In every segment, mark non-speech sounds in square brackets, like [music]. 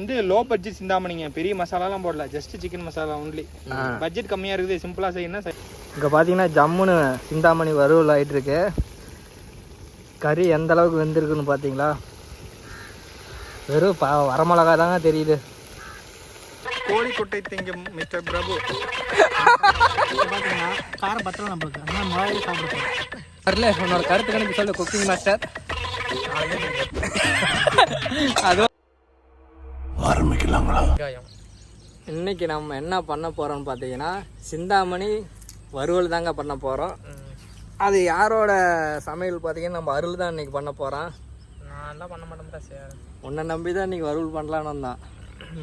வந்து low budget சிந்தாமணிங்க. பெரிய மசாலாலாம் போடல. Just chicken masala only budget கம்மியா இருக்குது. சிம்பிளா செய்யணும் இங்கே பார்த்தீங்கன்னா ஜம்முன்னு சிந்தாமணி வறுவல் ஆயிட்டு இருக்கு கறி எந்த அளவுக்கு வெந்திருக்குன்னு பார்த்தீங்களா வெறும் ப வரமிளகா தாங்க தெரியுது கோழி கொட்டை திங்கும் மிஸ்டர் பிரபு காரம் பத்தல நம்மளுக்கு. ஆனால் முளையில சாப்பிடுறோம் வரல உன்னோட கருத்து கணக்கு சொல்லு குக்கிங் மாஸ்டர் அது இன்னைக்கு நம்ம என்ன பண்ண போறோம்னு பார்த்தீங்கன்னா சிந்தாமணி வறுவல் தாங்க பண்ண போகிறோம் அது யாரோட சமையல் பார்த்தீங்கன்னா நம்ம அருள் தான் இன்னைக்கு பண்ண போகிறோம் நான் எல்லாம் பண்ண மாட்டேன் சார் உன்னை நம்பி தான் இன்னைக்கு வறுவல் பண்ணலான்னு வந்தான்.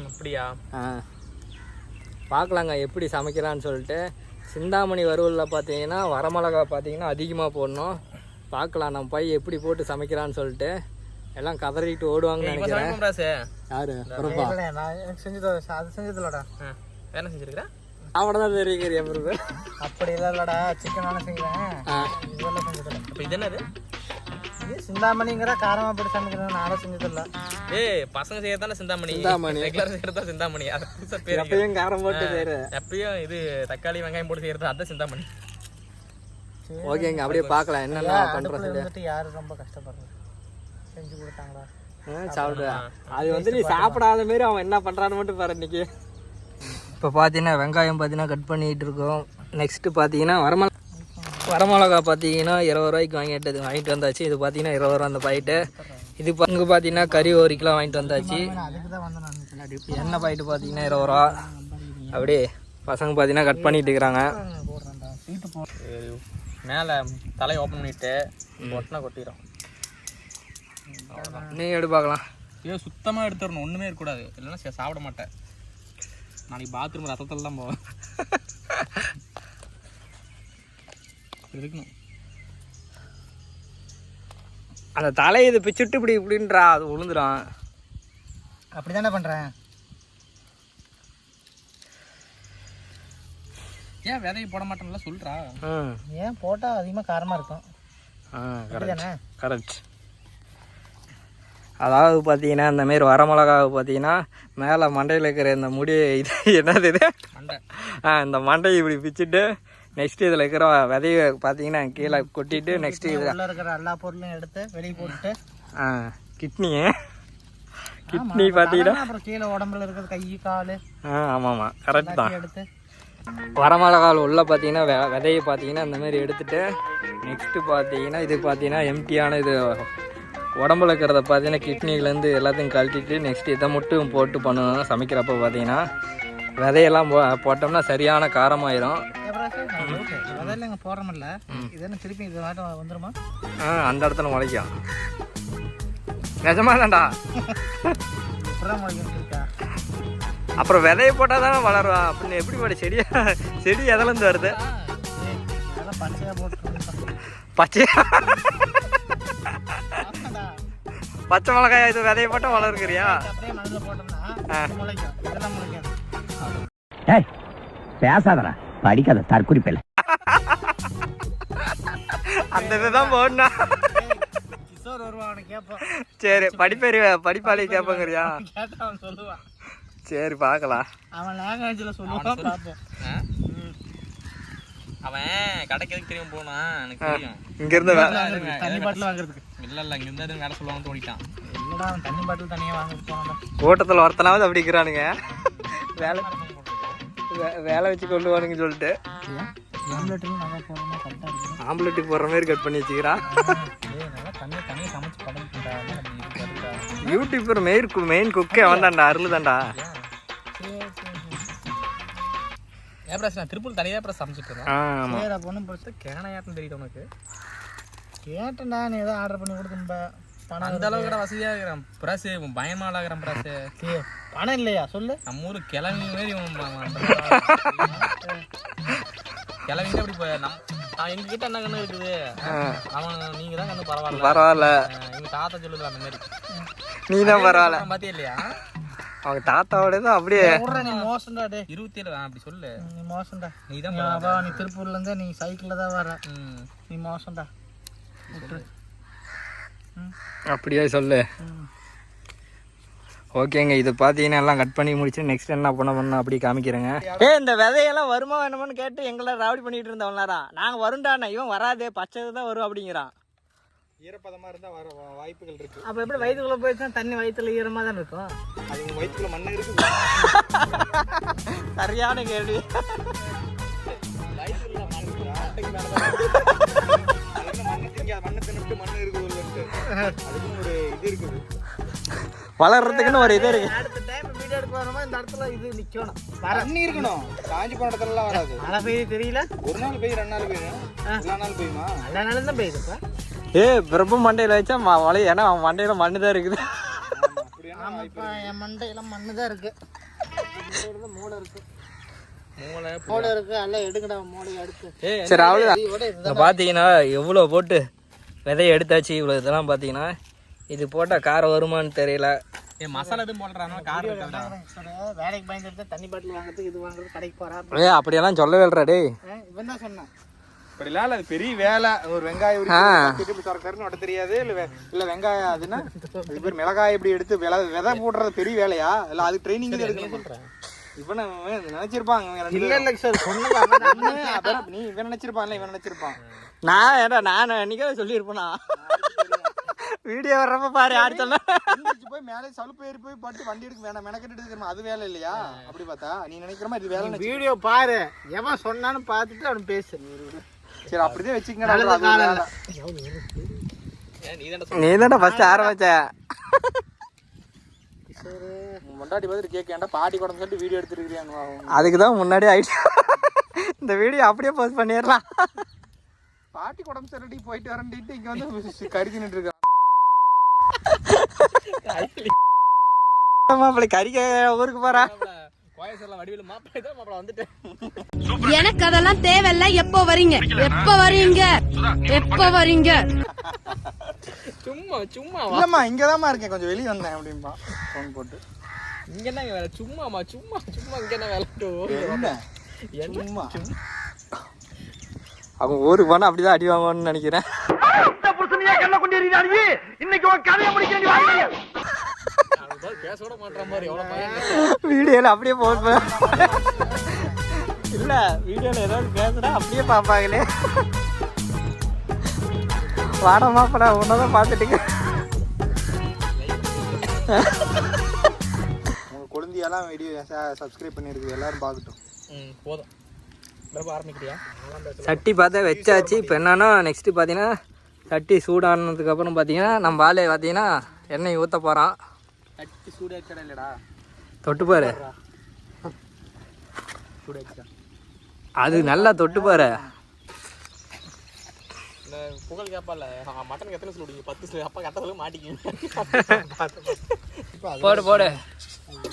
அப்படியா? ஆ. பார்க்கலாங்க எப்படி சமைக்கிறான்னு சொல்லிட்டு. சிந்தாமணி வறுவலில் பார்த்தீங்கன்னா வரமிளகா பார்த்தீங்கன்னா அதிகமாக போடணும். பார்க்கலாம் நம்ம பை எப்படி போட்டு சமைக்கிறான்னு சொல்லிட்டு. எல்லாம் கதறிட்டு ஓடுவாங்கன்னு நினைக்கிறேன். யாரு? பொறுப்பா நான் செஞ்சது அது செஞ்சதில்லடா. வேலை செஞ்சிருக்கிறேன் அவட தான் தெரியுங்கிறியா பொறுப்பு அப்படி இல்லை இல்லடா சிக்கன் நானே செய்வேன். இதெல்லாம் செஞ்சதில்ல. இப்போ இது என்னது? இது சிந்தாமணிங்கிற காரமாக போட்டு நானும் செஞ்சதில்ல. ஏய் பசங்க செய்யறதால சிந்தாமணி. சிந்தாமணி. ரெகுலர் செய்யறதா சிந்தாமணி. அது [laughs] பேர் எப்பயும் காரம் போட்டு எப்பயும் இது தக்காளி வெங்காயம் போட்டு செய்யறது அதான் சிந்தாமணி. ஓகேங்க அப்படியே பார்க்கலாம் என்னென்ன சொல்லி இருந்துட்டு யாரு ரொம்ப கஷ்டப்படுறது? செஞ்சு கொடுத்தாங்களா? சாப்பிடுவேன் அது வந்து நீ சாப்பிடாத மாரி அவன் என்ன பண்ணுறான்னு மட்டும் பாரு இன்னைக்கு. இப்போ பார்த்தீங்கன்னா வெங்காயம் பார்த்தீங்கன்னா கட் பண்ணிட்டு இருக்கோம். நெக்ஸ்ட்டு பார்த்தீங்கன்னா வரமிளகா வரமிளகா பார்த்தீங்கன்னா இருபது ரூபாய்க்கு வாங்கிட்டு வாங்கிட்டு வந்தாச்சு. இது பார்த்தீங்கன்னா இருபது ரூபா அந்த பாயிட்டு இது இங்க பார்த்தீங்கன்னா கறி ஒரு கிலோ வாங்கிட்டு வந்தாச்சு. அதுக்கு தான் வந்தேன் நான் பின்னாடி எண்ணெய் பாயிட்டு பார்த்தீங்கன்னா இருபது ரூபா. அப்படியே பசங்க பார்த்தீங்கன்னா கட் பண்ணிட்டு இருக்கிறாங்க. போடுறேன்டா சீட்டு போ மேலே தலையை ஓப்பன் பண்ணிட்டு ஒட்டினா கொட்டிடும் நீங்கள் எடு பார்க்கலாம். ஐயோ சுத்தமாக எடுத்துடணும். ஒன்றுமே இருக்கக்கூடாது. இல்லைன்னா சாப்பிட மாட்டேன். நாளைக்கு பாத்ரூம் ரத்தத்தில் தான் போவேன். இருக்கணும். அந்த தலையை இது பிச்சுட்டு இப்படி இப்படின்றா அது விழுந்துடும் அப்படி தானே பண்ணுறேன் ஏன் விதையை போட மாட்டேன்ல சொல்கிறா ம். ஏன் போட்டால் அதிகமாக காரமாக இருக்கும். அப்படிதானே? கரெக்ட் அதாவது பார்த்தீங்கன்னா இந்த மாரி வரமிளகாவை பார்த்தீங்கன்னா மேலே மண்டையில் இருக்கிற இந்த முடி இது என்னது இது? மண்டை. ஆ இந்த மண்டையை இப்படி பிச்சுட்டு நெக்ஸ்ட் இதில் இருக்கிற விதையை பார்த்தீங்கன்னா கீழே கொட்டிட்டு நெக்ஸ்ட் இது உள்ள இருக்கிற எல்லா பொருளையும் எடுத்து வெளியே போட்டுட்டு. ஆ கிட்னி கிட்னி பார்த்தீங்கன்னா அப்புறம் கீழே உடம்புல இருக்கிற கை கால். ஆ ஆமாம் ஆமாம் கரெக்ட் தான் எடுத்து. வரமிளகாவில் உள்ள பார்த்தீங்கன்னா வெ விதையை பார்த்தீங்கன்னா இந்த மாதிரி எடுத்துட்டு நெக்ஸ்ட்டு பார்த்தீங்கன்னா இது பார்த்தீங்கன்னா எம்டியான இது உடம்புல இருக்கிறத பார்த்தீங்கன்னா கிட்னிலேருந்து எல்லாத்தையும் கழட்டிட்டு நெக்ஸ்ட் இதை மட்டும் போட்டு பண்ணுவோம் சமைக்கிறப்ப பார்த்தீங்கன்னா விதையெல்லாம் போ போட்டோம்னா சரியான காரமாயிரும். ஆ அந்த இடத்துல முளைக்கும். நிஜமா தான்டா அப்புறம் விதையை போட்டால் தானே வளரும் அப்படின்னு எப்படி போட செடியா செடி எதுலேருந்து வருது? பச்சையா? பச்சை மிளகாய் இது விதையை போட்டால் வளருக்கிறியா? பேசாதடா. படிக்காத தற்குறிப்பில்லை அந்த இதுதான் போடணும் சரி படிப்பறி படிப்பாளி கேட்பங்கிறியா? சரி பார்க்கலாம். அவன் லாங்குவேஜில் சொல்லுவான் பார்ப்போம். அவன் கடைக்கு தெரியும் போனான்? எனக்கு தெரியும். இங்கேருந்து தண்ணி பாட்டில் வாங்குறதுக்கு. இல்லை இல்லை இங்கே இருந்தால் வேலை சொல்லுவாங்க தோணிட்டான். இல்லடா அவன் தண்ணி பாட்டில் தனியாக வாங்கிட்டு போனான் கூட்டத்தில் ஒருத்தனாவது அப்படி இருக்கிறானுங்க வேலை வே- வேலை வச்சு கொண்டு வானுங்க சொல்லிட்டு. ஆம்புலெட்டுக்கு போடுற மாதிரி கட் பண்ணி வச்சுக்கிறான் யூடியூபர் மெயின் மெயின் குக்கே அவன் தான்டா அருள் தான்டா ஏன்? பிரஸ் நான் திருப்பூர் தனியாக சமைச்சிட்டு சரி பொண்ணு பொறுத்து கேனையாட்டம் தெரியுது உனக்கு? கேட்டேன்டா நீ ஏதோ ஆர்டர் பண்ணி கொடுத்தும்ப பணம் அந்த அளவுக்கு கூட வசதியாக இருக்கிறான். பிரஸ் பயமாக இருக்கிறான் பிரஸ் ஏய், பணம் இல்லையா? சொல்லு. நம்ம ஊர் கிளவி மாரி இவன் கிளவிங்க அப்படி போய் நம் நான் எங்ககிட்ட என்ன கண்ணு இருக்குது? அவன் நீங்க தான் கண்ணு பரவாயில்ல. பரவாயில்ல. எங்க தாத்தா சொல்லுது அந்த மாதிரி நீ தான் பரவாயில்ல. பாத்தியா இல்லையா? அவங்க தாத்தாவோட தான் அப்படியே நீ மோசம்டா டே இருபத்தி ஏழு அப்படி சொல்லு. நீ மோசம்டா. நீ நீ தான் நீ திருப்பூர்ல இருந்தே நீ சைக்கிளில் தான் வர. நீ மோசம்டா. அப்படியே சொல்லு. ஓகேங்க இது பார்த்தீங்கன்னா எல்லாம் கட் பண்ணி முடிச்சு நெக்ஸ்ட் என்ன பண்ண பண்ண அப்படி காமிக்கிறேங்க. ஏ இந்த விதையெல்லாம் வருமா வேணுமான்னு கேட்டு எங்களை ராவடி பண்ணிட்டு இருந்தவன் நேரம் நாங்கள் வருண்டாண்ணா இவன் வராதே பச்சை தான் வரும் அப்படிங்கிறான். ஈரப்பதமா இருந்தா வர வாய்ப்புகள் இருக்கு. அப்போ எப்படி வயிற்றுக்குள்ள போயிடுச்சா தண்ணி வயிற்றுல ஈரமாக தான் இருக்கும்? அது வயிற்றுக்குள்ள மண்ணு இருக்குது சரியான கேள்வி. வயிற்றுக்குள்ள மண்ணு [laughs] என்ன மண்ணு தின்னுட்டு ஒரு இது இருக்குது. வளர்றதுக்குன்னு ஒரு இது இருக்கு. அடுத்த டைம் வீடியோ எடுக்க வரமா இந்த இடத்துல இது நிக்கணும். தண்ணி இருக்கணும். காஞ்சி போன இடத்துல எல்லாம் வராது. மழை பெய்யுது தெரியல? ஒரு நாள் பெய்யும் ரெண்டு நாள் பெய்யும். எல்லா நாள் பெய்யுமா? எல்லா நாளும் தான் பெய்யுதுப்பா ஏ பிரபு மண்டையில் வச்சா மழை ஏன்னா அவன் மண்டையில் மண்ணு தான் இருக்குது என் மண்டையில மண்ணு தான் இருக்கு. மூளை இருக்கு. மூளை மூளை இருக்கு எல்லாம் எடுக்கடா மூளையை எடுத்து. சரி அவ்வளோதான் எவ்வளோ போட்டு விதைய எடுத்தாச்சு இவ்வளோ இதெல்லாம் பார்த்தீங்கன்னா இது போட்டால் காரம் வருமான்னு தெரியல. ஏ மசாலா எதுவும் போடுறாங்க கார் வேலைக்கு பயந்து எடுத்து தண்ணி பாட்டில் வாங்குறதுக்கு இது வாங்குறது கடைக்கு போறா. ஏ அப்படியெல்லாம் சொல்லவே இல்லைடா டேய். இவன் தான் சொன்னான். இப்படிலாம் இல்ல, அது பெரிய வேலை. ஒரு வெங்காயம் இப்படி திறக்கறதுன்னு ஒட்ட தெரியாது? இல்ல இல்ல வெங்காயம் அதுன்னா இது பேர் மிளகாய் இப்படி எடுத்து விலை விதை போடுறது பெரிய வேலையா? இல்ல அது ட்ரைனிங் எடுக்கணும்? இப்ப நான் நினைச்சிருப்பாங்க இல்ல இல்ல சார். [laughs] அப்புறம் நீ இவன் நினைச்சிருப்பான்ல இவன் நினைச்சிருப்பான். நான் ஏடா நான் அன்றைக்கே சொல்லியிருப்பேனா? வீடியோ வர்றப்ப பாரு யார் சொன்ன? போய் மேலே சலுப்பு ஏறி போய் பட்டு வண்டி எடுக்க வேணாம் மெனக்கெட்டு எடுக்கிறோம் அது வேலை இல்லையா? அப்படி பார்த்தா நீ நினைக்கிற மாதிரி இது வேலை வீடியோ பாரு எவன் சொன்னான்னு பார்த்துட்டு அவன் பேசு. சரி அப்படிதான் வேலை. நீ தானே ஃபஸ்ட்டு ஆரம்பிச்ச. முன்னாடி பார்த்துட்டு கேட்க ஏன்டா பாட்டி குடம் சொல்லிட்டு வீடியோ எடுத்துருக்கிறியான்னு அதுக்கு தான் முன்னாடி ஆயிடுச்சு இந்த வீடியோ அப்படியே போஸ்ட் பண்ணிடலாம். பாட்டி குடம் சொல்லி போயிட்டு வரேன்ட்டு இங்க வந்து [laughs] கருதி நின்று இருக்கான். மாப்பிள்ளை கறிக்க ஊருக்கு போறா. எனக்கு அதெல்லாம் தேவையில்ல. எப்போ வரீங்க? எப்போ வரீங்க? எப்போ வரீங்க? சும்மா சும்மா இல்லம்மா இங்கதாம்மா இருக்கேன். கொஞ்சம் வெளியே வந்தேன் அப்படின்பா ஃபோன் போட்டு. இங்க என்ன வேலை? சும்மாமா சும்மா சும்மா இங்க என்ன? வேலை சும்மா. அவங்க ஊருக்கு போனால் அப்படிதான் அடி வாங்குவான்னு நினைக்கிறேன். பேச விட மாட்டேற மாதிரி எவ்வளவு பையன் வீடியோவில் அப்படியே போஸ்ட் இல்லை வீடியோவில் ஏதாவது பேசுனா அப்படியே பார்ப்பாங்களே. வாட மாப்பிடா உன்னதான் பார்த்துட்டுங்க. உங்க குழந்தையெல்லாம் வீடியோ சப்ஸ்கிரைப் பண்ணிருக்கு எல்லாரும் பார்க்கட்டும். ம் போதும். சட்டி பார்த்தா வச்சாச்சு. இப்போ என்னன்னா நெக்ஸ்ட்டு பார்த்தீங்கன்னா சட்டி சூடானதுக்கப்புறம் பார்த்தீங்கன்னா நம்ம ஆளே பார்த்தீங்கன்னா எண்ணெய் ஊற்ற போகிறான் கட்டி சூடாச்சடா இல்லடா. தொட்டு பாரு. சூடாச்சா அது நல்லா தொட்டு பாரு. இந்த புகழ் கேப்பால மட்டன் எத்தனை சொல்லுவீங்க பத்து சொல்லு. அப்பா கட்ட சொல்ல மாட்டிக்கிங்க போடு போடு.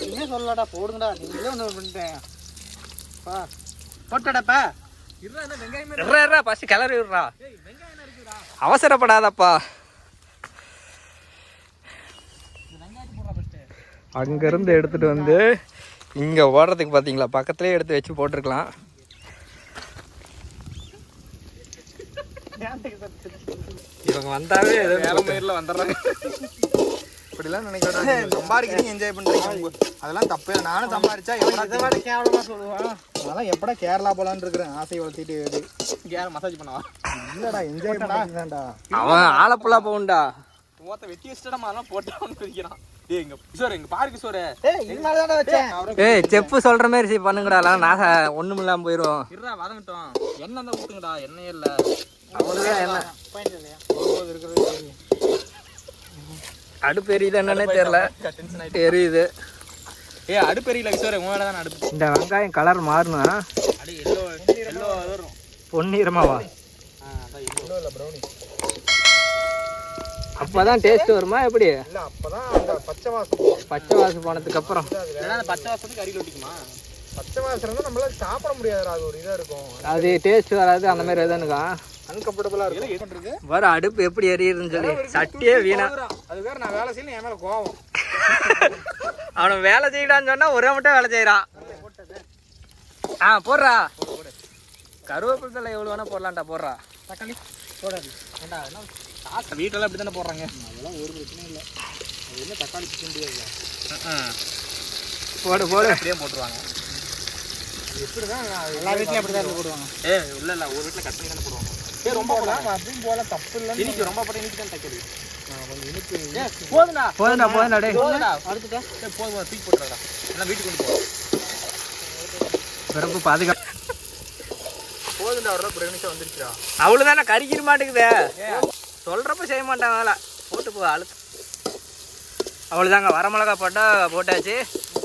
என்ன சொல்லடா போடுங்கடா. நீங்களே ஒன்று பண்ணிட்டேன். பா. போட்டடாப்பா இறா இறா ஃபஸ்ட்டு கிளறி விட்றா. அவசரப்படாதப்பா. அங்கேருந்து எடுத்துகிட்டு வந்து இங்கே ஓடுறதுக்கு பார்த்தீங்களா பக்கத்துலேயே எடுத்து வச்சு போட்டிருக்கலாம். இவங்க வந்தாவே ஏதோ வந்துடுறாங்க [laughs] இப்படிலாம் நினைக்கிறேன் [laughs] சம்பாதிக்கிறீங்க என்ஜாய் பண்றீங்க. உங்க- அதெல்லாம் தப்பு. நானும் சம்பாரிச்சா எவ்வளோ இதை விட கேவலமா சொல்லுவான் அதெல்லாம் எப்படா கேரளா போலான்னு இருக்கிறேன். ஆசை வளர்த்திட்டு. யார் மசாஜ் பண்ணவா? இல்லடா என்ஜாய் பண்ணாண்டா அவன் ஆலப்புழா போகுண்டா மூத்த வெட்டி வச்சுட்டா அதெல்லாம் போட்டான்னு ஏய் செப்பு சொல்கிற மாதிரி சரி பண்ணுங்கடா. போயிடும் இருடா வதங்கட்டும். எண்ணெய் தான் ஊத்துங்கடா. எண்ணெயே இல்ல. அவனுக்கு என்ன இல்லையா? அடுப்பு எரியுது என்னன்னே ஆயிட்டு எரியுது. ஏ அடுப்பு எரியல கிஷோர் உங்க வேலை தான் அடுப்பு. இந்த வெங்காயம் கலர் வரும். பொன்னிறமாவா ஆ அதான் எல்லோ இல்ல ப்ரௌனி அப்பதான் டேஸ்ட் வருமா எப்படி? இல்ல அப்பதான் அந்த பச்சை வாசம். பச்சை வாசம் போனதுக்கு அப்புறம். பச்சை வாசத்துக்கு ஒட்டிக்குமா பச்சை வாசம் இருந்தா நம்மளால சாப்பிட முடியாதுடா அது ஒரு இதா இருக்கும். அது டேஸ்ட் வராது அந்த மாதிரி எதுனுக்கா அன்கம்ஃபர்டபுளா இருக்கும். வர அடுப்பு எப்படி எரியுதுன்னு சொல்லி சட்டியே வீணா. அது வேற நான் வேலை செய்யணும் என் மேல கோவம். அவனை வேலை செய்யடான்னு சொன்னா ஒரே மட்டும் வேலை செய்யறான். ஆ போடுறா. கருவேப்பிலை தழை எவ்வளோ வேணா போடலாம்டா போடுறா. தக்காளி போடாது. ஏண்டா என்ன காசு? வீட்டெல்லாம் இப்படி தானே போடுறாங்க போடு போடு. அப்படியே போட்டுருவாங்க. எல்லா வீட்லயும் அப்படிதான் போடுவாங்க. ஏ இல்ல இல்ல ஒரு வீட்டுல கட் பண்ணி தானே போடுவாங்க. சரி ரொம்ப போடலாம் அதுவும் போல தப்பு இல்லை இனிக்கு ரொம்ப போட்டு இனிக்கு தான் தைக்கிறது. போதுண்டா போதுண்டா டேய். போதுடா அடுத்துட்டா சரி போதும் போதும், தூக்கி போட்டுறடா. எல்லாம் வீட்டுக்கு கொண்டு போ பிறப்பு பாதுகா போதுண்டா அவ்வளோ ஒரு நிமிஷம் வந்துருச்சுடா. அவ்வளோதானே கறிக்கிற மாட்டேங்குதே சொல்கிறப்ப செய்ய மாட்டான் வேலை போட்டு போ அழுத்து. அவ்வளோதாங்க வரமிளகா போட்டா போட்டாச்சு.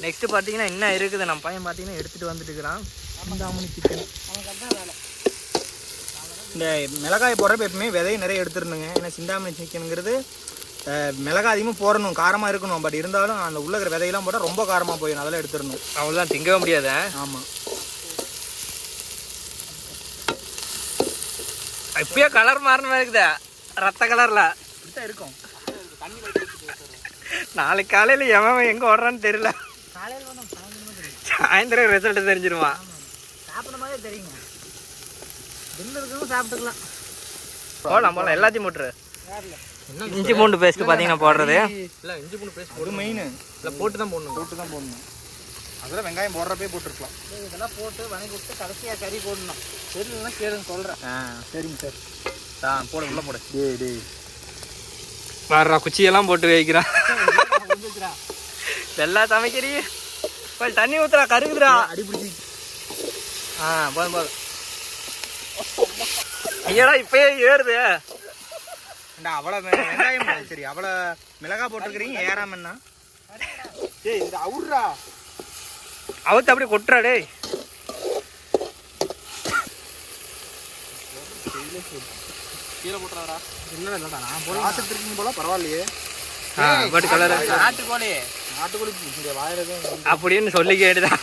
நெக்ஸ்ட் பார்த்தீங்கன்னா என்ன இருக்குது. நம்ம பையன் பார்த்தீங்கன்னா எடுத்துகிட்டு வந்துட்டு இருக்கிறான். இந்த மிளகாய் போடுறப்ப எப்பவுமே விதையை நிறைய எடுத்துருணுங்க ஏன்னா சிந்தாமணி சிக்கனுங்கிறது மிளகாய் அதிகமாக போடணும் காரமாக இருக்கணும். பட் இருந்தாலும் அந்த உள்ள இருக்கிற விதையெல்லாம் போட்டால் ரொம்ப காரமாக போயிடும். அதெல்லாம் எடுத்துடணும். அவ்வளோதான் திங்கவே முடியாத. ஆமாம் இப்பயே கலர் மாறின மாதிரி இருக்குதே. ரத்த கலரில் இப்படித்தான் இருக்கும். நாளைக்கு காலையில் எவன் எங்கே ஓடுறான்னு தெரியல. சாயந்தரம் ரிசல்ட் தெரிஞ்சிருவான் சாப்பிடும் போதே தெரியுங்க. பில்லு இருக்கவும் சாப்பிட்டுக்கலாம் எல்லாத்தையும் போட்டுரு. இஞ்சி பூண்டு பேஸ்ட் பார்த்தீங்கன்னா போடுறது. இல்ல இஞ்சி பூண்டு பேஸ்ட் ஒரு மெயின் இல்ல போட்டு தான் போடணும். போட்டு தான் போடணும். அதெல்லாம் வெங்காயம் போடுறப்பே போட்டுருக்கலாம். இதெல்லாம் போட்டு வணங்கி விட்டு கடைசியா கறி போடணும். தெரியலன்னா கேளுங்க சொல்றேன். ஆ சரிங்க சார். ஆ போடு உள்ள போடு. டேய் டேய். வர்றா குச்சியெல்லாம் போட்டு வைக்கிறான். [laughs] எல்லா சமைக்கிறீ. தண்ணி ஊத்துறா கருகுதுடா. அடி பிடிச்சி ஆ போதும் போதும். ஐயடா இப்பயே ஏறுது. அவ்வளோ வெங்காயம். சரி அவ்வளோ மிளகாய் போட்டிருக்கிறீங்க ஏறாம என்ன? டேய் இந்த அவுட்ரா அவுத்து அப்படியே கொட்டுறா டேய். கீழே போட்டுறாடா இல்லை இல்லைடா நான் போல பார்த்துட்டு இருக்கீங்க போல பரவாயில்லையே. ஆ பட் கலர் நாட்டுக்கோழி நாட்டுக்கோழி இங்கே வாயிறதும் அப்படின்னு சொல்லி கேட்டுதான்.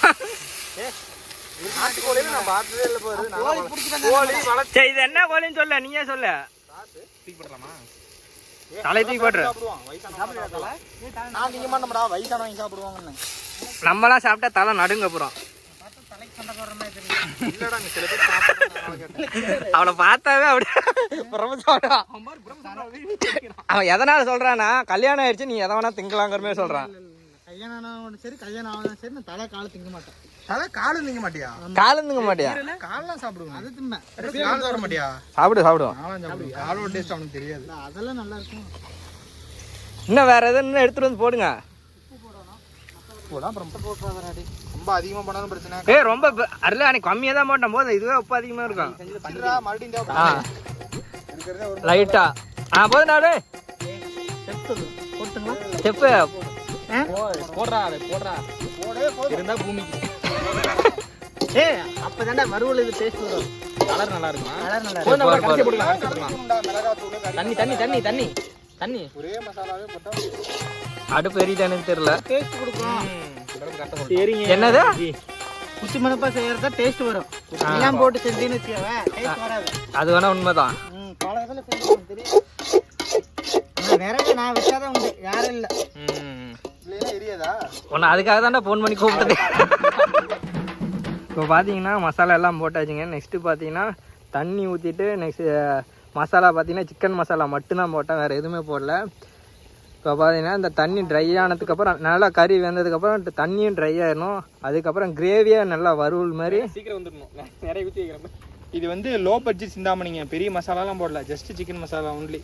இது என்ன கோழின்னு சொல்ல நீயே சொல்ல. தலை தூக்கி போட்டுரு. நம்மளாம் சாப்பிட்டா தலை நடுங்க அப்புறம் அவளை பார்த்தாவே அப்படி அவன் எதனால சொல்றானா கல்யாணம் ஆயிடுச்சு நீ எதை வேணா திங்கலாங்கிற மாதிரி சொல்றான். கல்யாணம் சரி கல்யாணம் ஆனாலும் சரி நான் தலை காலை திங்க மாட்டேன். அதான் காலு திங்க மாட்டியா? காலம் மாட்டியா? காலெல்லாம் அது மாட்டியா? சாப்பிடு சாப்பிடுவோம் காலம் சாப்பிடுவேன் காலோட டேஸ்ட் அவனுக்கு தெரியாது. அதெல்லாம் நல்லா இருக்கும். இன்னும் வேற எதுவும் இன்னும் எடுத்துட்டு வந்து போடுங்க. போடா அப்புறம். ரொம்ப அதிகமா பண்ணாலும் பிரச்சனை. ஏய் ரொம்ப அருள அன்னைக்கு கம்மியா தான் போட்டேன். போது இதுவே உப்பு அதிகமா இருக்கும். மறுபடியும் ஆ. லைட்டா. ஆ போதும் நாடு செப்பு. போடுறா அதை போடுறா. இருந்தா பூமிக்கு. ஏ அப்பதானே வறுவல் இது டேஸ்ட் வரும். கலர் நல்லா இருக்குமா? கலர் நல்லா போதும், நம்ம போடு, கடைசியா போடு. போட்டுக்கலாம், கடைசியா போட்டுக்கலாம். உண்டா, மிளகாத்தூள் கறி தண்ணி தண்ணி தண்ணி தண்ணி தண்ணி. ஒரே மசாலாவே போட்டா அடுப்பு எரியுதானு தெரியல. டேஸ்ட் கொடுக்கும் சரிங்க. என்னது? குச்சி மணப்பா செய்யறதா டேஸ்ட் வரும். எல்லாம் போட்டு செஞ்சீங்கன்னு வச்சுக்கோங்க டேஸ்ட் வராது. அது வேணா உண்மைதான். பல இதில் செஞ்சு தெரியும் விறகு நான் வச்சாதான் உண்டு யாரும் இல்லை. ம் இல்லையா எரியாதா உன்னை அதுக்காக தான்டா ஃபோன் பண்ணி கூப்பிட்டது இப்போ பார்த்தீங்கன்னா மசாலா எல்லாம் போட்டாச்சுங்க. நெக்ஸ்ட்டு பார்த்தீங்கன்னா தண்ணி ஊற்றிட்டு நெக்ஸ்ட் மசாலா பார்த்தீங்கன்னா சிக்கன் மசாலா மட்டும்தான் போட்டேன். வேறு எதுவுமே போடல. இப்போ பார்த்தீங்கன்னா இந்த தண்ணி ட்ரை ஆனதுக்கப்புறம் நல்லா கறி வெந்ததுக்கப்புறம் தண்ணியும் ட்ரை ஆயிடணும் அதுக்கப்புறம் கிரேவியாக நல்லா வறுவல் மாதிரி. சீக்கிரம் வந்துடணும். நிறைய ஊற்றி வைக்கிறேன். இது வந்து லோ பட்ஜெட் சிந்தாமணிங்க. பெரிய மசாலாலாம் போடல. Just chicken masala only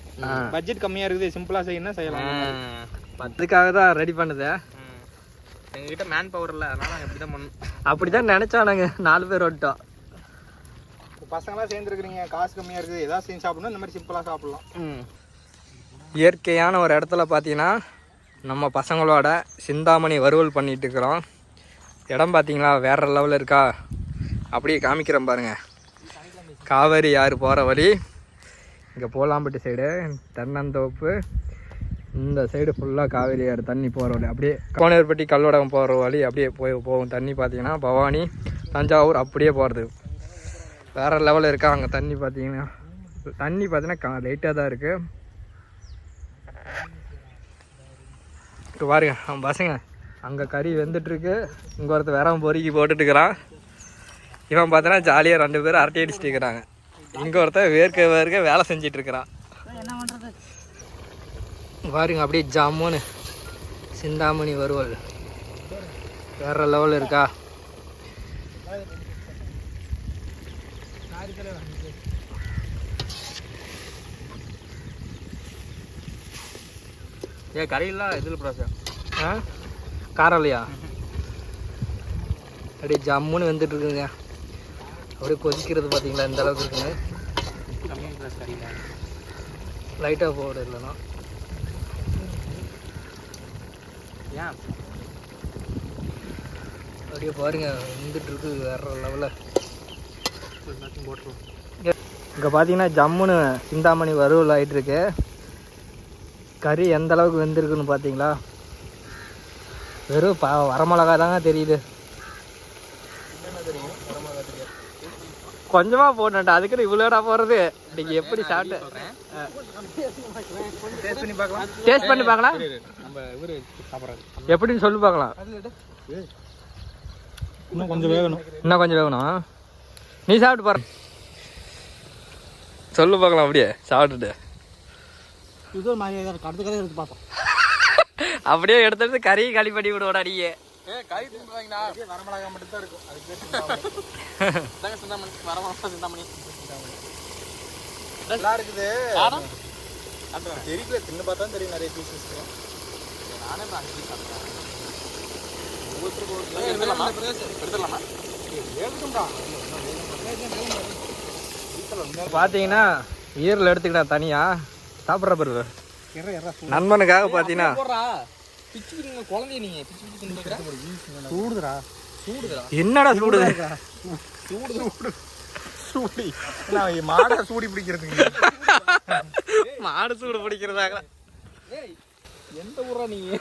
budget கம்மியா இருக்குது. சிம்பிளா செய்யணும் செய்யலாம். அதுக்காக தான் ரெடி பண்ணுது. எங்ககிட்ட மேன் பவர் இல்லை அதனால நாங்கள் இப்படி தான் பண்ணணும். அப்படி தான் நினச்சானுங்க. நாலு பேர் விட்டோம் பசங்களாம் சேர்ந்துருக்குறீங்க காசு கம்மியா இருக்குது ஏதாவது செஞ்சு சாப்பிடணும் இந்த மாதிரி சிம்பிளா சாப்பிடலாம். இயற்கையான ஒரு இடத்துல பார்த்தீங்கன்னா நம்ம பசங்களோட சிந்தாமணி வறுவல் பண்ணிட்டு இருக்கிறோம். இடம் பார்த்தீங்களா வேற லெவலில் இருக்கா? அப்படியே காமிக்கிறேன் பாருங்க. காவேரி ஆறு போகிற வழி. இங்கே போலாம்பட்டி சைடு தென்னந்தோப்பு இந்த சைடு ஃபுல்லாக காவேரி ஆறு தண்ணி போகிற வழி. அப்படியே கோனேர்பட்டி கல்வடகம் போகிற வழி அப்படியே போய் போகும். தண்ணி பார்த்தீங்கன்னா பவானி தஞ்சாவூர் அப்படியே போகிறது வேறு லெவலில் இருக்கா அங்கே தண்ணி பார்த்தீங்கன்னா தண்ணி பார்த்தீங்கன்னா லைட்டாக தான் இருக்குது இப்போ பாருங்க அவன் பசங்க அங்கே கறி வெந்துட்டுருக்கு. இங்கே ஒருத்தர் வேற பொறுக்கி போட்டுட்டுருக்கிறான். இவன் பார்த்தோன்னா ஜாலியாக ரெண்டு பேரும் அரட்டை அடிச்சுட்டு இருக்கிறாங்க. இங்கே ஒருத்தன் வேர்க்க வேர்க்க வேலை செஞ்சிட்டு இருக்கிறான். என்ன பண்ணுறது பாருங்க அப்படியே ஜாமுன்னு சிந்தாமணி வறுவல் வேற லெவல் இருக்கா? ஏ கடையில் இதில் ப்ராசஸ் ஆ? காரம் இல்லையா அப்படியே ஜம்முன்னு வெந்துட்டு இருக்குங்க அப்படியே கொதிக்கிறது பார்த்தீங்களா இந்த அளவுக்கு இருக்குங்க லைட்டாக போடு இல்லைன்னா. ஏன் அப்படியே பாருங்க வந்துட்டுருக்கு வேறு லெவலில் எல்லாத்தையும் போட்டுருவோம் இங்கே பார்த்தீங்கன்னா ஜம்முன்னு சிந்தாமணி வறுவல் ஆகிட்டுருக்கு கறி எந்த அளவுக்கு வெந்திருக்குன்னு பார்த்தீங்களா வெறும் ப வரமிளகா தாங்க தெரியுது. கொஞ்சமாக போட்டேன்டா அதுக்குன்னு இவ்வளோடா போகிறது நீங்கள் எப்படி சாப்பிட்டு டேஸ்ட் பண்ணி பார்க்கலாம். டேஸ்ட் பண்ணி பார்க்கலாம் நம்ம இவர் சாப்பிட்றாரு. எப்படின்னு சொல்லி பார்க்கலாம். இன்னும் கொஞ்சம் வேகணும். இன்னும் கொஞ்சம் வேகணும்? நீ சாப்பிட்டு பாரு. சொல்லு பார்க்கலாம் அப்படியே சாப்பிட்டுட்டு. இது ஒரு மாதிரி அடுத்த கதை எடுத்து பார்ப்போம். அப்படியே எடுத்து எடுத்து கறி களி பண்ணி விடுவோடா ஏ கறி தின்றாங்கண்ணா வரமிளகா மட்டும் தான் இருக்கும். அதுக்கு [laughs] இதாங்க சிந்தாமணி. வரமா சிந்தாமணி. நல்லா இருக்குது தெரியல தின்னு பார்த்தா தெரியும் நிறைய பீசஸ் நானே அஞ்சு சாப்பிட்டேன். ஒவ்வொருத்தருக்கும் எடுத்துடலாமா? எடுத்துடலாமா? பார்த்தீங்கன்னா ஈரல் எடுத்துக்கிட்டேன் தனியாக சாப்பிட்ற பிறகு நண்பனுக்காக பார்த்தீங்கன்னா என்னடா சூடுது? சூடி. நான் மாடை சூடி பிடிக்கிறதுக்கு. மாடு சூடு பிடிக்கிறதாக. எந்த ஊரா நீங்க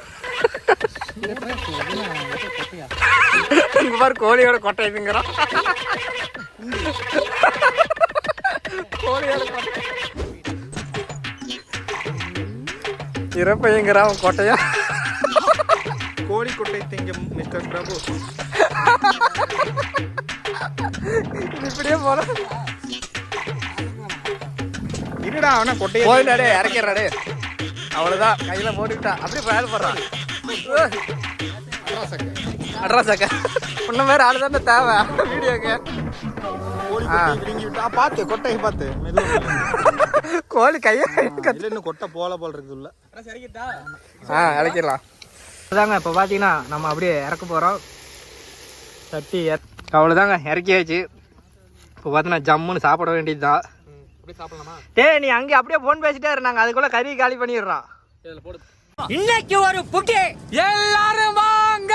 இங்க பாரு கோழியோட கொட்டை இதுங்கிறான் கோழியோட கொட்டை. இறப்பையங்கிறான் கொட்டையா? கோழி கொட்டை திங்கும் மிஸ்டர் பிரபு. இப்படியே போற இருடா அவனா கொட்டையை போயிட்டாடே இறக்கிறாடே அவ்வளோதான் கையில் போட்டுக்கிட்டா. அப்படியே பயல் போடுறான். அட்ரஸ் அக்கா. உன்ன மாதிரி ஆளு தானே தேவை வீடியோக்கு. பார்த்து கொட்டையை பார்த்து கோழி கையை இன்னும் கொட்டை போல போல இருக்குது உள்ள. சரிக்கிட்டா ஆ இறக்கிடலாம். அதாங்க இப்போ பார்த்தீங்கன்னா நம்ம அப்படியே இறக்க போகிறோம் தட்டி அவ்வளோதாங்க இறக்கியாச்சு. இப்போ பார்த்தீங்கன்னா ஜம்முன்னு சாப்பிட வேண்டியது தான் அப்படியே சாப்பிடலாமா? டேய் நீ அங்கே அப்படியே ஃபோன் பேசிட்டே இருந்தாங்க அதுக்குள்ளே கறி காலி பண்ணிடுறான் இன்னைக்கு ஒரு புட்டி. எல்லாரும் வாங்க.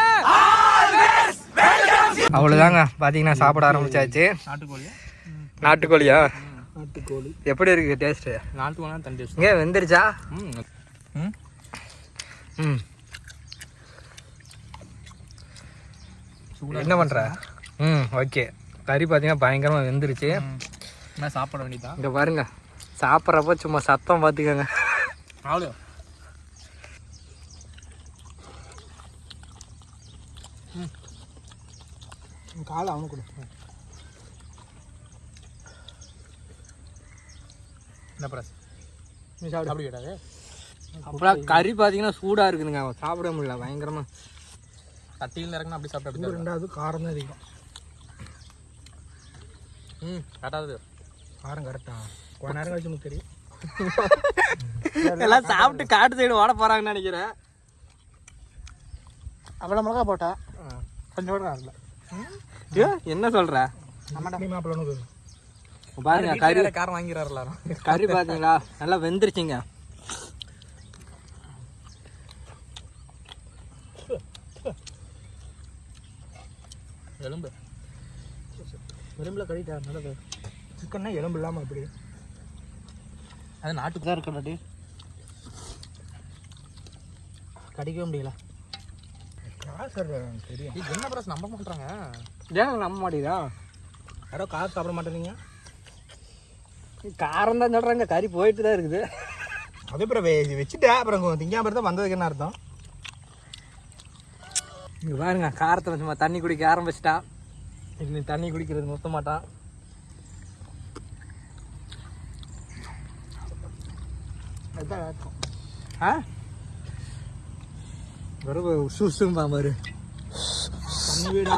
அவ்வளோதாங்க பார்த்தீங்கன்னா சாப்பிட ஆரம்பிச்சாச்சு. நாட்டுக்கோழியா? நாட்டுக்கோழியா? நாட்டுக்கோழி. எப்படி இருக்கு டேஸ்ட்டு நாட்டுக்கோழி தண்ணி டேஸ்ட் இங்கே வெந்துருச்சா? ம் ம். என்ன பண்ணுற ம் ஓகே கறி பார்த்தீங்கன்னா பயங்கரமாக வெந்துருச்சு. நான் சாப்பிட வேண்டியதான் இங்கே பாருங்க சாப்பிட்றப்ப சும்மா சத்தம் பார்த்துக்கோங்க ஆளு. காலை அவனுக்கு கொடு. என்ன ப்ராஸ் நீ சாப்பிடு அப்படி கேட்டாது அப்புறம் கறி பார்த்தீங்கன்னா சூடாக இருக்குதுங்க. சாப்பிட முடியல பயங்கரமாக சட்டியில் இறக்குனா அப்படி சாப்பிட்டு ரெண்டாவது காரம் தான் அதிகம். ம் கட்டாது காரம் கரெக்டா கொஞ்ச நேரம் கழிச்சு நமக்கு தெரியும். [laughs] எல்லாம் சாப்பிட்டு காட்டு சைடு ஓட போகிறாங்கன்னு நினைக்கிறேன். அவ்வளோ மிளகா போட்டா கொஞ்சம் கூட ஐயோ, என்ன சொல்கிற பாருங்க கறி காரம் வாங்கிறாரு எல்லாரும். கறி பார்த்தீங்களா நல்லா வெந்துருச்சுங்க. எலும்பு. எலும்புல கழிட்டா நல்லது சிக்கன்னா எலும்பு இல்லாமல் எப்படி அது நாட்டுக்கு தான் இருக்கடாடி கடிக்கவே முடியல. காசு தெரியும். என்ன ப்ராஸ் நம்ப மாட்டாங்க ஏன் நம்ப மாட்டேதா? யாரோ காசு சாப்பிட மாட்டேறீங்க? காரம் தான் சொல்கிறாங்க கறி போயிட்டு தான் இருக்குது. அதே அப்புறம் வச்சுட்டா அப்புறம் திங்காம வந்ததுக்கு என்ன அர்த்தம்? இங்கே பாருங்க காரத்தில் சும்மா தண்ணி குடிக்க ஆரம்பிச்சிட்டான் இனி தண்ணி குடிக்கிறது நிறுத்த மாட்டான் அதுதான் இருக்கும் ஆ? வெறும் சூசும்பா பாரு தண்ணி வீடா.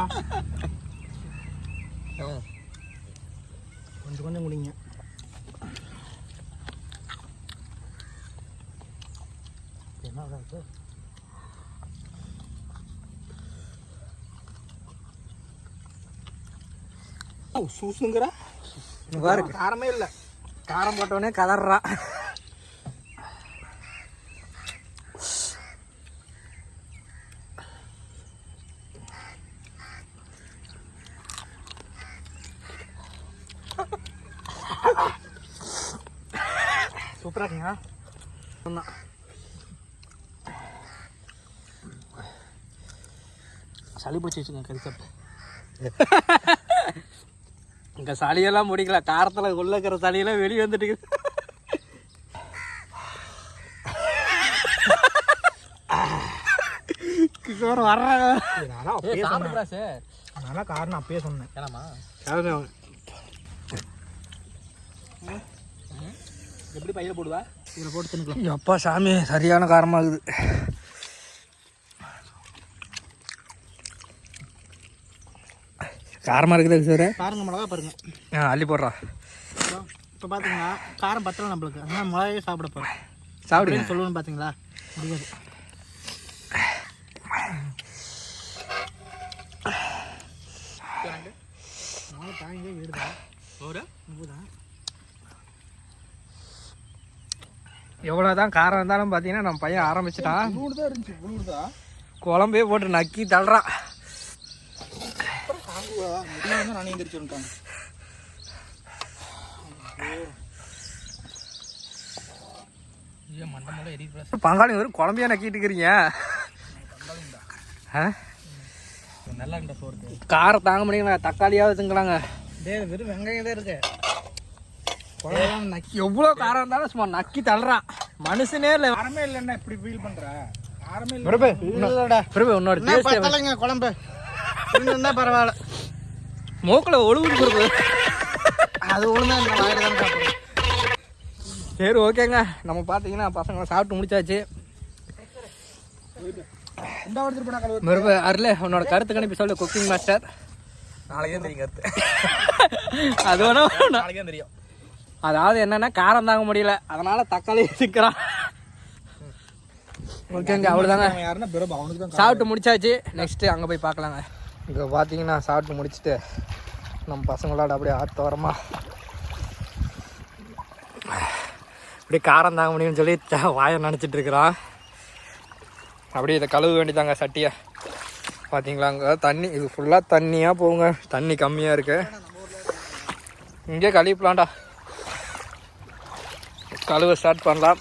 கொஞ்சம் கொஞ்சம் குடிங்க. என்ன ஓ, சூசுங்கிற? பாரு. காரமே இல்லை. காரம் போட்டவனே கதறான் சூப்பராக இருக்குங்க சளி பிடிச்சி வச்சுங்க கறி சாப்பிட்டு [laughs] இங்க சளியெல்லாம் முடிக்கல. காரத்துல உள்ள இருக்கிற சளியெல்லாம் வெளியே வந்துட்டு கிஷோர் வர்றாங்க. நானும் காரணம் அப்பயே சொன்னேன். எப்படி பையில போடுவா? இதில் போட்டு தின்னுக்கலாம். அப்பா சாமி சரியான காரமாகுது காரமா இருக்குது சார் பாருங்க மிளகா பாருங்க. ஆ அள்ளி போடுறா. இப்போ பார்த்தீங்கன்னா காரம் பத்தல நம்மளுக்கு. ஆனால் மிளகாயே சாப்பிட போகிறோம் சாப்பிடுங்க. சொல்லுவேன்னு பார்த்தீங்களா முடியாது. தாங்க வீடுதா ஒரு? எவ்வளோதான் காரம் இருந்தாலும் பார்த்தீங்கன்னா நம்ம பையன் ஆரம்பிச்சிட்டான். குழம்பே போட்டு நக்கி தள்ளுறான். நானே எந்திரிச்சு வந்துட்டாங்க எரியுது பங்காளி வெறும் குழம்பையே நக்கிட்டு இருக்கிறீங்க ஆ? நல்லா இருந்த சோறு காரம் தாங்க முடியுங்களா தக்காளியாவது திங்கலாங்க. டேய் வெறும் வெங்காயம் தான் இருக்கு. குழம்பு நக்கி எவ்வளோ காரம் இருந்தாலும் சும்மா நக்கி தள்ளுறான் மனுஷனே இல்லை. காரமே இல்லைன்னா இப்படி ஃபீல் பண்ற? காரமே இல்லை பிரபு பத்தலைங்க குழம்பு. [laughs] இருந்தா பரவாயில்ல. மூக்கில் ஒழுகுது கொடுக்குது அது ஒழுங்கா சரி ஓகேங்க. நம்ம பார்த்தீங்கன்னா பசங்களை சாப்பிட்டு முடிச்சாச்சு. மறுப அருளே உன்னோட கருத்து கணிப்பு சொல்லு குக்கிங் மாஸ்டர் நாளைக்கு தான் தெரியும் கருத்து. [laughs] அது வேணா நாளைக்கு தான் தெரியும். அதாவது என்னன்னா காரம் தாங்க முடியல. அதனால தக்காளி சிக்கிறான் ஓகேங்க அவ்வளோதாங்க சாப்பிட்டு முடிச்சாச்சு. நெக்ஸ்ட்டு அங்கே போய் பார்க்கலாங்க. இங்கே பார்த்தீங்கன்னா சாப்பிட்டு முடிச்சுட்டு நம்ம பசங்களோட அப்படியே ஆத்தோரமாக அப்படியே காரம் தாங்க முடியும்னு சொல்லி வாயை நினச்சிட்டு இருக்கிறான். அப்படியே இதை கழுவ வேண்டியதாங்க சட்டியை. பார்த்தீங்களா அங்கே? தண்ணி இது ஃபுல்லாக தண்ணியாக போகுங்க. தண்ணி கம்மியாக இருக்கு. இங்கே கழுவிப்பலாம்டா கழுவ ஸ்டார்ட் பண்ணலாம்.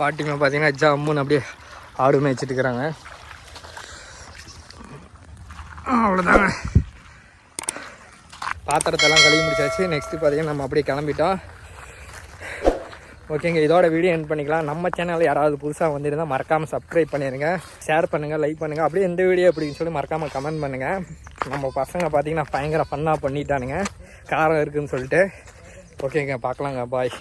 பாட்டிங்க பார்த்தீங்கன்னா ஜம்முன்னு அப்படியே ஆடு மேய்ச்சிட்டு இருக்கிறாங்க. அவ்வளோதாங்க பாத்திரத்தெல்லாம் கழுவி முடிச்சாச்சு. நெக்ஸ்ட்டு பார்த்தீங்கன்னா நம்ம அப்படியே கிளம்பிட்டோம் ஓகேங்க இதோட வீடியோ என் பண்ணிக்கலாம். நம்ம சேனலில் யாராவது புதுசாக வந்திருந்தால் மறக்காமல் சப்ஸ்கிரைப் பண்ணிடுங்க ஷேர் பண்ணுங்கள் லைக் பண்ணுங்கள் அப்படியே எந்த வீடியோ அப்படின்னு சொல்லி மறக்காமல் கமெண்ட் பண்ணுங்கள் நம்ம பசங்க பார்த்தீங்கன்னா பயங்கர ஃபன்னாக பண்ணிட்டானுங்க. காரம் இருக்குதுன்னு சொல்லிட்டு. ஓகேங்க பார்க்கலாங்க. பாய்